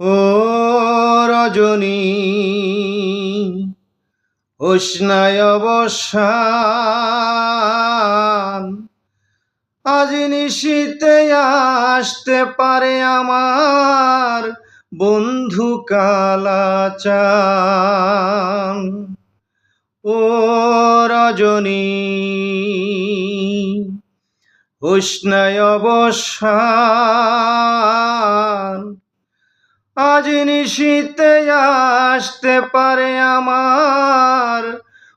ও রজনী, উষ্ণায় অবসান। আজ নিশীতে আসতে পারে আমার বন্ধু কালাচান। ও রজনী, উষ্ণায় অবসান। আজ নিশীতে আসতে পারে আমার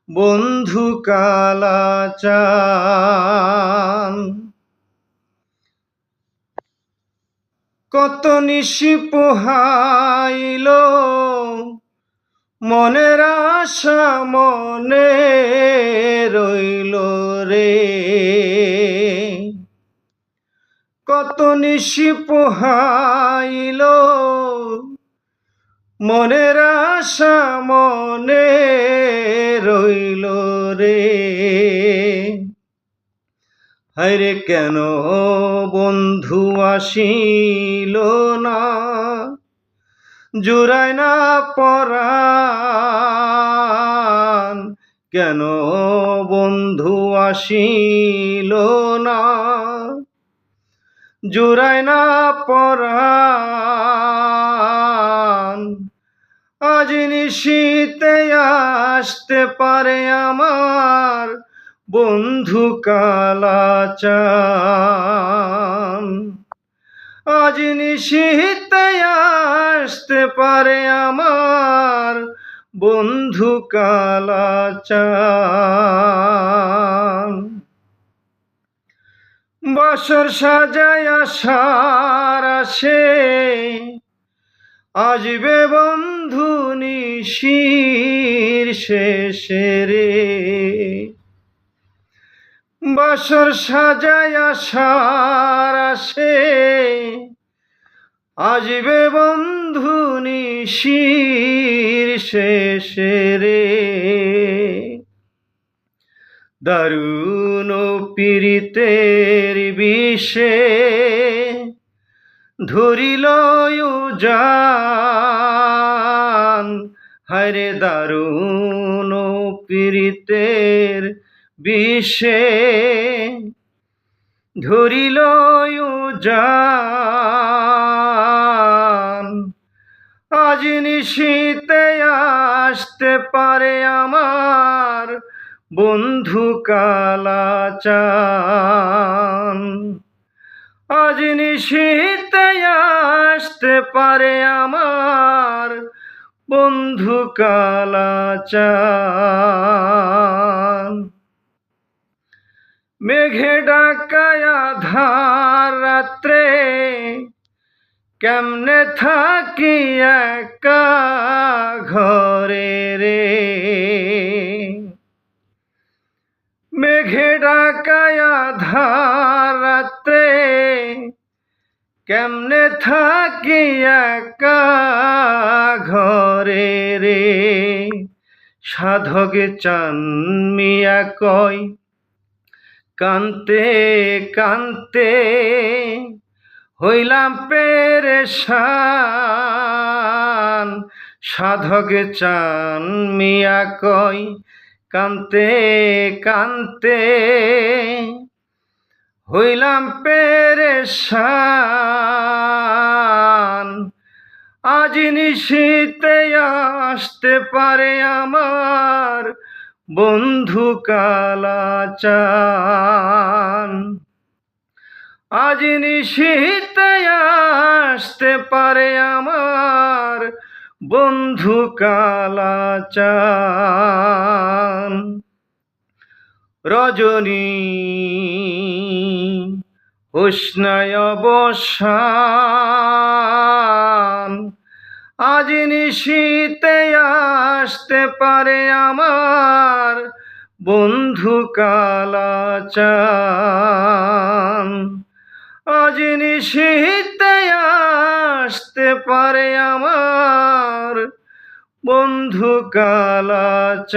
বন্ধু কালাচান কত নিশি পোহাইল, মনের আশা মনে রইল রে। কত নিশি পোহাইল মনের আশা মনে রইল রে। হায়রে কেন বন্ধু আসিল না? জুড়ায় না পরাণ। কেন বন্ধু আসিল না? জুড়ায় না পরাণ। আজ নিশীতে আসতে পারে আমার বন্ধু কালাচান আজ নিশীতে আসতে পারে আমার বন্ধু কালাচান বছর সাজায় আসার আসে। আসবে বন্ধু নিশির শেষে রে। বছর সাজায় আসার আসে। আসবে বন্ধু নিশির শেষে রে। দারুণ পীড়িতের বিষে ধরিল হরে দারুণ পীড়িতের বিষে ধরিল আজ নিশীতে আসতে পারে আমার বন্ধু কালাচান। আজ নিশীতে আসতে পারে আমার বন্ধু কালাচান। মেঘে ডাকায়া ধার রাত্রে কেমনে থাকি একা ঘরে রে? মেঘে ডাকায়া ধার রাত্রে কেমনে থাকি একা ঘরে রে? সাধকে চান মিয়া কয় কান্তে কান্তে হইলাম পেরেশান। সাধক চান মিয়া কই? কান্তে কান্তে হইলাম পেরেশান। আজ নিশীতে আসতে পারে আমার বন্ধু কালাচান। আজ নিশীতে আসতে পারে আমার বন্ধু কালাচান রজনী উষ্ণায় অবসান আজ নিশীতে আসতে পারে আমার বন্ধু কালাচান আজ নিশীতে আসতে পারে আমার বন্ধু কালাচান